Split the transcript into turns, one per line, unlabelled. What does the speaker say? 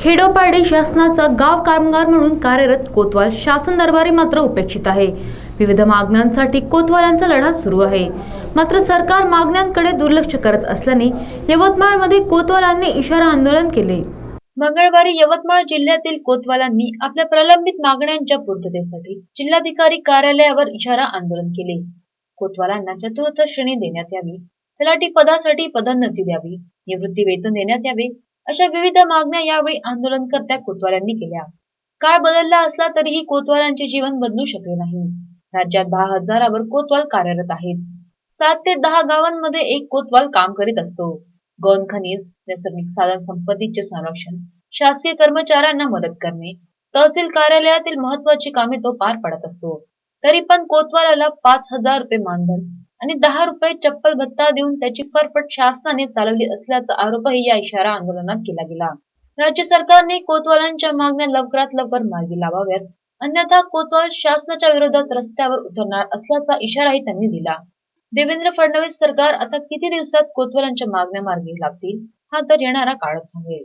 खेडोपाडी शासनाचा गाव कामगार म्हणून कार्यरत कोतवाल शासन दरबारी मात्र उपेक्षित आहे. विविध मागण्यांसाठी कोतवालांचा लढा सुरू आहे. मात्र सरकार मागण्यांकडे दुर्लक्ष करत असल्याने यवतमाळमध्ये कोतवालांनी इशारा आंदोलन केले. मंगळवारी यवतमाळ जिल्ह्यातील कोतवालांनी आपल्या प्रलंबित मागण्यांच्या पूर्ततेसाठी जिल्हाधिकारी कार्यालयावर इशारा आंदोलन केले. कोतवालांना चतुर्थ श्रेणी देण्यात यावी. तलाठी पदासाठी पदोन्नती द्यावी. निवृत्ती वेतन देण्यात यावे. अशा विविध मागण्या यावेळी आंदोलनकर्त्या कोतवालांनी केल्या. काळ बदलला असला तरीही कोतवालांचे जीवन बदलू शकले नाही. राज्यात दहा हजारावर कोतवाल कार्यरत आहेत. सात ते दहा गावांमध्ये एक कोतवाल काम करीत असतो. गौण खनिज नैसर्गिक साधन संपत्तीचे संरक्षण शासकीय कर्मचाऱ्यांना मदत करणे तहसील कार्यालयातील महत्वाची कामे तो पार पडत असतो. तरी पण कोतवालाला पाच हजार रुपये मानधन आणि दहा रुपये चप्पल भत्ता देऊन त्याची फरफट शासनाने चालवली असल्याचा आरोपही या इशारा आंदोलनात केला गेला. राज्य सरकारने कोतवालांच्या मागण्या लवकरात लवकर मार्गी लावाव्यात. अन्यथा कोतवाल शासनाच्या विरोधात रस्त्यावर उतरणार असल्याचा इशाराही त्यांनी दिला. देवेंद्र फडणवीस सरकार आता किती दिवसात कोतवालांच्या मागण्या मार्गी लागतील हा तर येणारा काळच सांगेल.